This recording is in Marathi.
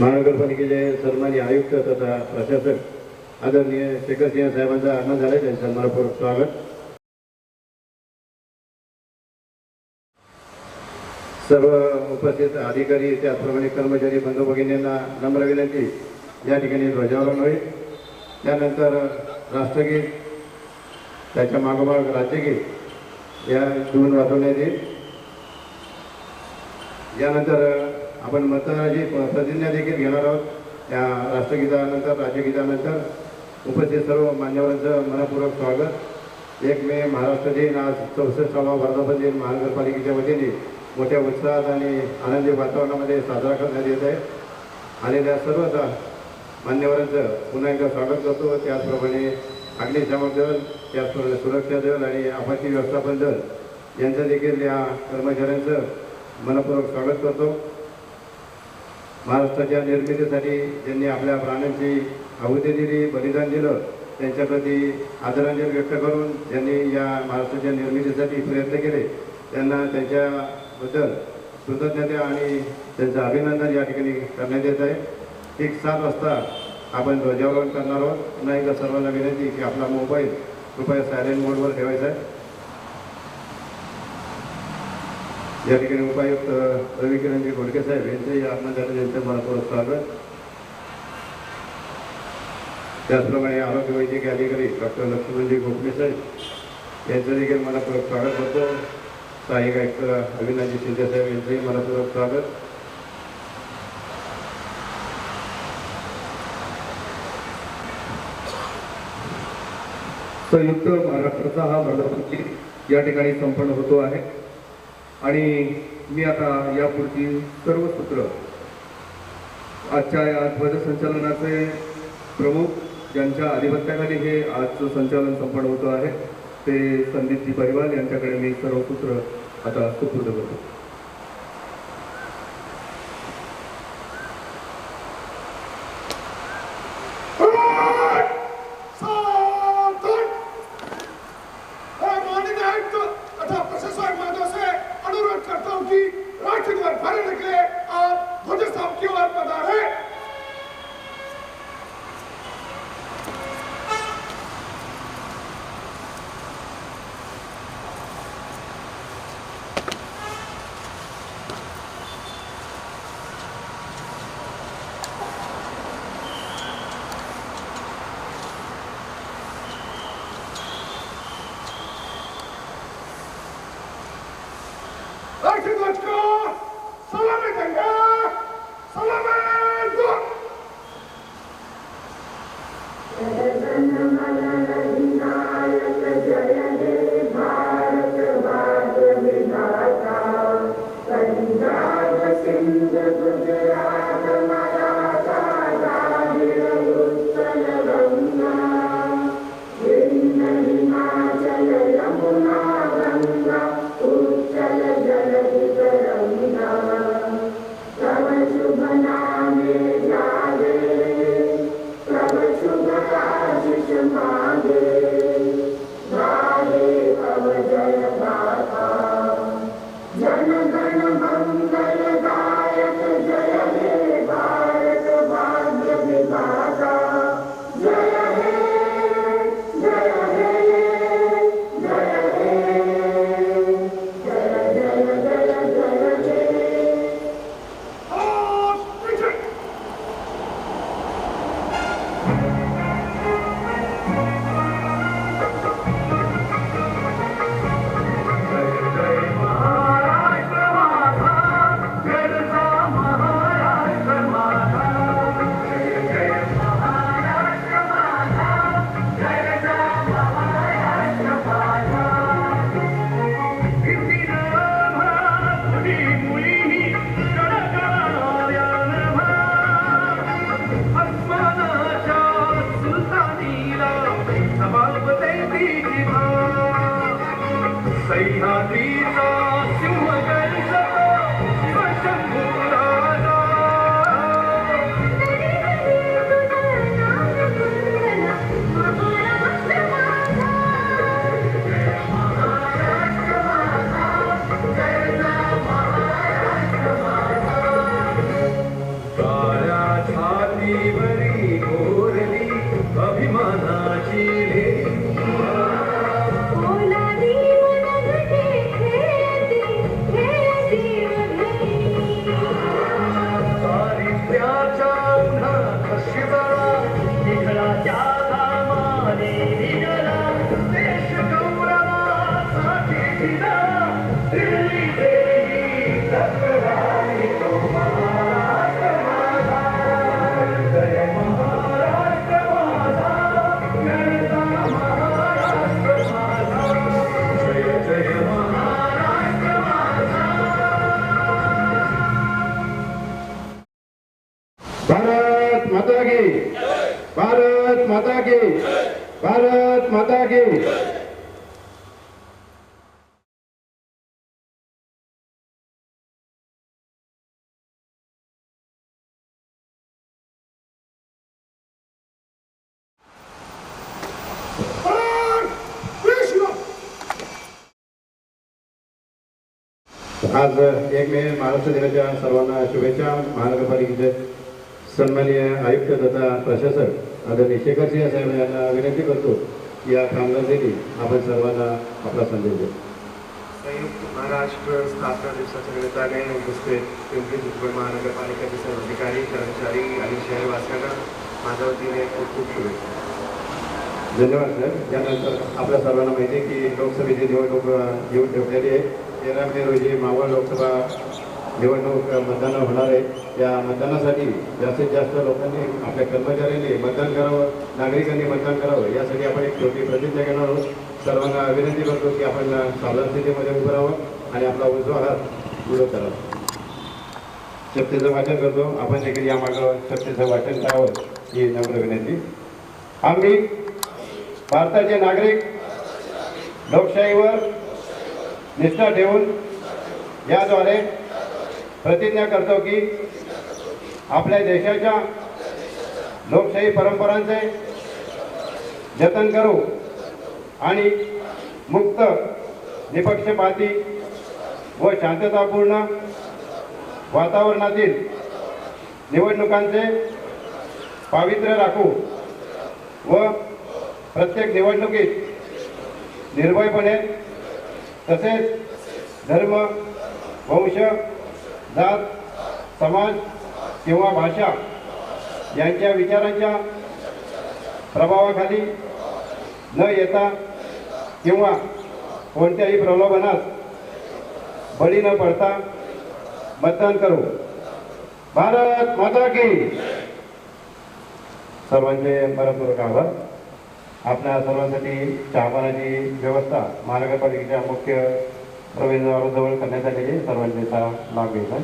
महानगरपालिकेचे सन्मान्य आयुक्त तथा प्रशासक आदरणीय शेखरसिंह साहेबांचं आगमन झाला त्यांचं मनपूर्वक स्वागत. सर्व उपस्थित अधिकारी त्याचप्रमाणे कर्मचारी बंधू भगिनींना नम्र विनंती. या ठिकाणी ध्वजारोहण होईल. त्यानंतर राष्ट्रगीत त्याच्या मागोमाग राज्यगीत या दोन वाजवण्यात येईल. यानंतर आपण मतदानाची प- प्रतिज्ञा देखील घेणार आहोत त्या राष्ट्रगीतानंतर राज्यगीतानंतर उपस्थित सर्व मान्यवरांचं मनपूर्वक स्वागत. एक मे महाराष्ट्र दिन आज चौसष्टावा वर्धापन दिन महानगरपालिकेच्या वतीने मोठ्या उत्साहात आणि आनंदी वातावरणामध्ये साजरा करण्यात येत आहे. आलेल्या सर्व मान्यवरांचं पुन्हा एकदा स्वागत करतो. त्याचप्रमाणे अग्निशामक दल त्याचप्रमाणे सुरक्षा दल आणि आपत्ती व्यवस्थापन दल यांचं देखील या कर्मचाऱ्यांचं मनपूर्वक स्वागत करतो. महाराष्ट्राच्या निर्मितीसाठी ज्यांनी आपल्या प्राण्यांची आहुती दिली बलिदान दिलं त्यांच्याप्रती आदरांजली व्यक्त करून ज्यांनी या महाराष्ट्राच्या निर्मितीसाठी प्रयत्न केले त्यांना त्यांच्याबद्दल कृतज्ञता आणि त्यांचं अभिनंदन या ठिकाणी करण्यात येत आहे. ठीक सात वाजता आपण ध्वजारोहण करणार आहोत. पुन्हा एकदा सर्वांना विनंती की आपला मोबाईल कृपया सायलेंट मोडवर ठेवायचा आहे. या ठिकाणी उपायुक्त रवी किरणजी घोडके साहेब यांचंही आगमन झालं त्यांचं मनपूर्वक स्वागत. त्याचप्रमाणे आरोग्य वैद्यकीय अधिकारी डॉक्टर लक्ष्मणजी गोखले साहेब यांचं देखील मनपूर्वक स्वागत होतो सहाय्यक आयुक्त अविनाजी शिंदे साहेब यांचंही मनपूर्वक स्वागत. संयुक्त महाराष्ट्राचा हा वर्धापन या ठिकाणी संपन्न होतो आहे. आणि मी आता यापुढची सर्व सूत्र आजच्या या ध्वजसंचालनाचे प्रमुख ज्यांच्या अधिपत्याखाली हे आजचं संचालन संपन्न होतं आहे ते संदीपजी परिवाल यांच्याकडे मी सर्व सूत्र आता सुपूर्द करतो माननीय आयुक्त तथा प्रशासक महोदय से अनुरोध करता हूँ कि और फहराने के लिए आप ध्वज साहब की पधारे Jana Gana Hari Hari Ram. Bharat माता की। भारत माता की। भारत माता की। आज एक मे महाराष्ट्र दिनाच्या सर्वांना शुभेच्छा. महानगरपालिकेचे सन्माननीय आयुक्त तथा प्रशासक आदरणीय शेखर सिंह साहेब यांना विनंती करतो की या कामगारदेखील आपण सर्वांना आपला संदेश देऊ. संयुक्त महाराष्ट्र स्थापना दिवसाच्या निमित्ताने उपस्थित पिंपरी चिंचवड महानगरपालिकेचे सर्व अधिकारी कर्मचारी आणि शहरवासियांना माझ्या वतीने खूप खूप शुभेच्छा. धन्यवाद सर. यानंतर आपल्या सर्वांना माहिती आहे की लोकसभेची निवडणूक येऊन ठेवलेली आहे. तेरा मे रोजी मावळ लोकसभा निवडणूक मतदान होणार आहे. या मतदानासाठी जास्तीत जास्त लोकांनी आपल्या कर्मचाऱ्यांनी मतदान करावं नागरिकांनी मतदान करावं यासाठी आपण एक छोटी प्रतिज्ञा घेणार आहोत. सर्वांना विनंती करतो की आपण अ, सावधान स्थितीमध्ये उभं राहावं आणि आपला उजवा हात पुढं करावा. शक्तीचं वाचन करतो. आपण देखील या मार्गावर शक्तीचं वाचन करावं ही नम्र विनंती. आम्ही भारताचे नागरिक लोकशाहीवर निष्ठा ठेवून याद्वारे प्रतिज्ञा करतो की आपल्या देशाच्या लोकशाही परंपरांचे जतन करू आणि मुक्त निपक्षपाती व शांततापूर्ण वातावरणातील निवडणुकांचे पावित्र्य राखू व प्रत्येक निवडणुकीत निर्भयपणे तसेच धर्म वंश जात समाज किंवा भाषा यांच्या विचारांच्या प्रभावाखाली न येता किंवा कोणत्याही प्रलोभनास बळी न पडता मतदान करू. भारत माता की सर्वांचे मनपूर्वक आभार. आपल्या सर्वांसाठी चहापानाची व्यवस्था महानगरपालिकेच्या मुख्य प्रवेशद्वाराजवळ करण्यात आलेले आहे. सर्वांनी त्याचा लाभ घ्यायचा